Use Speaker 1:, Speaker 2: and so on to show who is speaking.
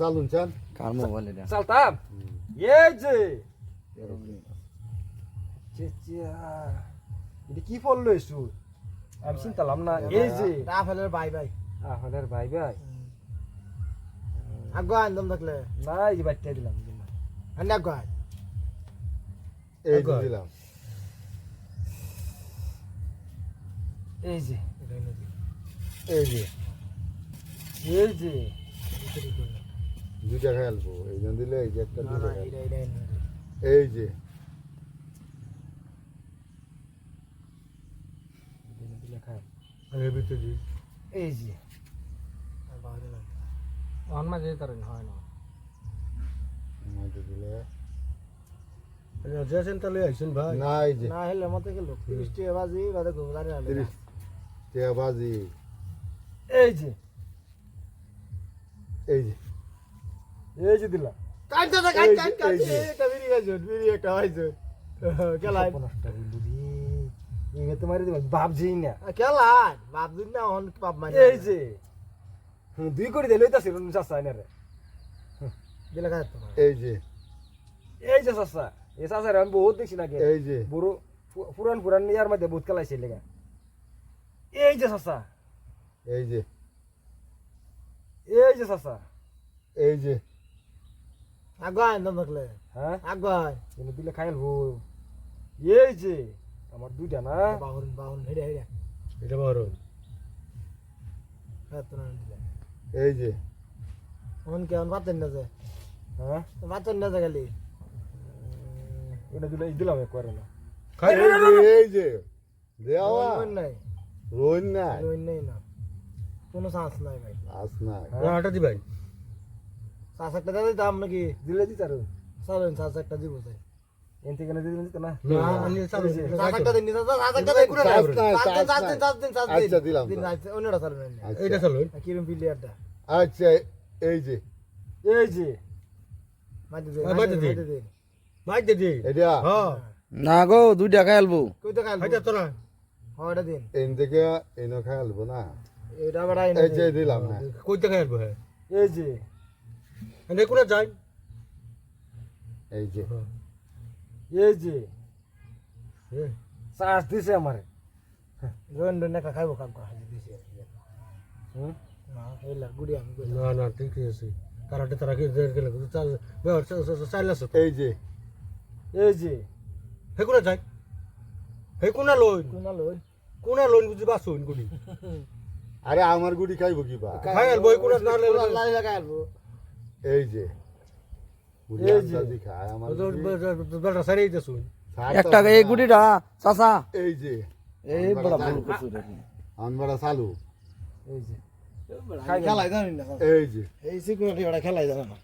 Speaker 1: চালুন চান
Speaker 2: কার মোবাইল এটা?
Speaker 3: চালতাম এই যে। চেচিয়া। এটা কি পড়ল এসু? আমি চিন্তালাম না। এই যে।
Speaker 4: রাফেলের ভাই ভাই
Speaker 3: আহলের ভাই ভাই
Speaker 4: আগে আনতাম থাকলে।
Speaker 3: না এই বাচ্চা দিলাম
Speaker 4: আনি আগে
Speaker 1: এই দিলাম।
Speaker 3: এই যে।
Speaker 1: এই যে।
Speaker 3: এই যে।
Speaker 1: দুইটা খেলব এই জন্য দিলে এই যে একটা।
Speaker 4: এটা এটা
Speaker 1: এই যে। দি।
Speaker 3: এই যে।
Speaker 4: অন মাঝে তার হয় না।
Speaker 1: মাঝে দিলে।
Speaker 4: যেছেন তাহলে আইছেন ভাই।
Speaker 1: না এই যে।
Speaker 4: না হেলে মতে গেল। তিরিশ টাকা বাজি বাদে ঘুমদারি আলে
Speaker 1: তিরিশ টাকা বাজি।
Speaker 3: এই যে।
Speaker 1: এই যে।
Speaker 3: এই যে দিলাম।
Speaker 4: কাট দাদা কাট কাট কাট এটা বিড়ি গাইছেন বিড়ি একটা হইছে কেলাই
Speaker 3: পনেরোটা এই তোমার দিবা ভাবছি না।
Speaker 4: কেলাই বাপ দিন না অন বাপ মানে
Speaker 3: এই যে। দুই করে দিলে তো ছিল চাষা না রে।
Speaker 4: দিলে
Speaker 1: এই যে।
Speaker 3: এই যে চাষা এই চাষা আমি বহুত দেখছি নাকি।
Speaker 1: এই যে।
Speaker 3: বুড়ো পুরান পুরান ইয়ার মধ্যে বহুত খেলাইছে লেগা এই যে চাষা।
Speaker 1: এই যে।
Speaker 3: এই যে চাষা।
Speaker 1: এই যে।
Speaker 4: আগে আনতাম থাকলে?
Speaker 3: হ্যাঁ?
Speaker 4: আগে আয়
Speaker 3: এনে দিলে খাইলবো এই যে। আমার দুইটা না?
Speaker 4: বাহুন বাহুন হেডে হেডে।
Speaker 1: এটা বড়
Speaker 4: হ্যাঁ না
Speaker 1: এই যে।
Speaker 4: অন কেমন পাতেন না যে?
Speaker 3: হ্যাঁ?
Speaker 4: পাতেন না যে খালি?
Speaker 3: এটা দিলে দিলাম করে না।
Speaker 1: যে এই যে দেওয়া।
Speaker 4: নাই।
Speaker 1: রোন নাই।
Speaker 4: রোন নাই না। কোনো চান্স নাই ভাই।
Speaker 1: আস নাই।
Speaker 3: হ্যাঁ?
Speaker 4: আটা চাষ একটা দিয়ে নাকি?
Speaker 3: দিলে দিতে আরও
Speaker 4: চলেন চাষ একটা দিব
Speaker 3: থেকে না? দিতে
Speaker 4: দিন দিন দিন দিন। দিন।
Speaker 1: আচ্ছা, দিলাম
Speaker 4: দিন আচ্ছা, অন্যটা
Speaker 1: আচ্ছা।
Speaker 4: কিরম
Speaker 1: আচ্ছা এই যে।
Speaker 3: এই যে।
Speaker 4: মাঝে দিন
Speaker 5: হ্যাঁ, মাইতে দি
Speaker 1: এটা
Speaker 5: হ্যাঁ।
Speaker 2: না গো দুইটা
Speaker 4: কই
Speaker 5: হাইটা তো না
Speaker 4: হয়টা দিন।
Speaker 1: এন থেকে এনে খেলব না?
Speaker 4: এটা বাড়াই
Speaker 1: এই যে দিলাম না
Speaker 5: কই আসব হ্যাঁ।
Speaker 3: এই যে।
Speaker 5: এনে কোনে যাই?
Speaker 1: এই যে।
Speaker 3: এই যে। চাষ দিছে আমারে।
Speaker 4: রোন রোন একটা খাইবো কাম করা দিছি।
Speaker 3: হুম?
Speaker 4: না গুড়ি আমি কই
Speaker 5: না না আছে। কারাটে তারা কি দের গেলে? চাল চাল আছে
Speaker 1: এই যে।
Speaker 3: এই যে।
Speaker 5: হে কোনে যাই? হে কোনা লই
Speaker 4: কোনা লই
Speaker 5: কোনা লই বুঝি বাসুন গুড়ি?
Speaker 1: আরে আমার গুড়ি খাইবো কি বা
Speaker 5: খাই আলবো এই কোনা না
Speaker 4: লাই
Speaker 1: এই যে
Speaker 3: এই যে।
Speaker 5: বেটা সারিয়ে
Speaker 2: একটা। গুটিটা চাচা।
Speaker 1: এই যে
Speaker 2: এই বড় ভুল করছ দেখি।
Speaker 1: আনবারা চালু।
Speaker 3: এই যে।
Speaker 4: খেলাই জানি না
Speaker 1: এই যে।
Speaker 4: এই সিকিউরিটি ওটা খেলাই জানে না।